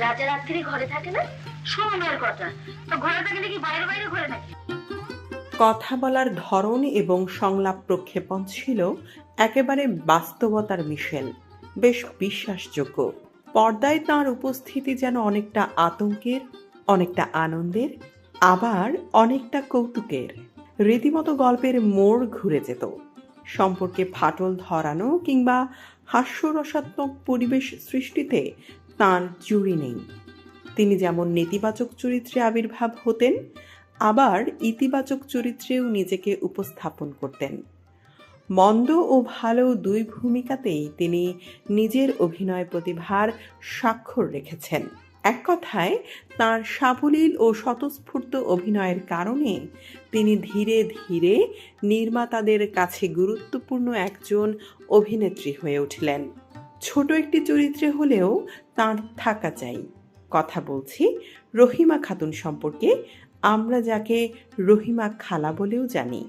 রাজা রাত্রি ঘরে থাকে না? সময়ের কথা। তো ঘরে থাকলে কি বাইরে বাইরে ঘরে নাকি কথা বলার ধরন এবং সংলাপ প্রক্ষেপণ ছিল একেবারে বাস্তবতার মিশেল। বেশ বিশ্বাসযোগ্য। পর্দায় তার উপস্থিতি যেন অনেকটা আতঙ্কের, অনেকটা আনন্দের, আবার অনেকটা কৌতুকের। রীতিমতো গল্পের মোড় ঘুরে যেত। সম্পর্কে ফাটল ধরানো কিংবা হাস্যরসাত্মক পরিবেশ সৃষ্টিতে তার জুড়ি নেই। তিনি যেমন নেতিবাচক চরিত্রে আবির্ভাব হতেন, আবার ইতিবাচক চরিত্রেও নিজেকে উপস্থাপন করতেন। মন্দ ও ভালো দুই ভূমিকাতেই তিনি নিজের অভিনয় প্রতিভার স্বাক্ষর রেখেছেন। এক কথায়, তার সাবলীল ও স্বতঃস্ফূর্ত অভিনয়ের কারণে তিনি ধীরে ধীরে নির্মাতাদের কাছে গুরুত্বপূর্ণ একজন অভিনেত্রী হয়ে উঠলেন। ছোট একটি চরিত্রে হলেও তাঁর থাকা চাই। কথা বলছি রহিমা খাতুন সম্পর্কে। আমরা যাকে রহিমা খালা বলেও জানি।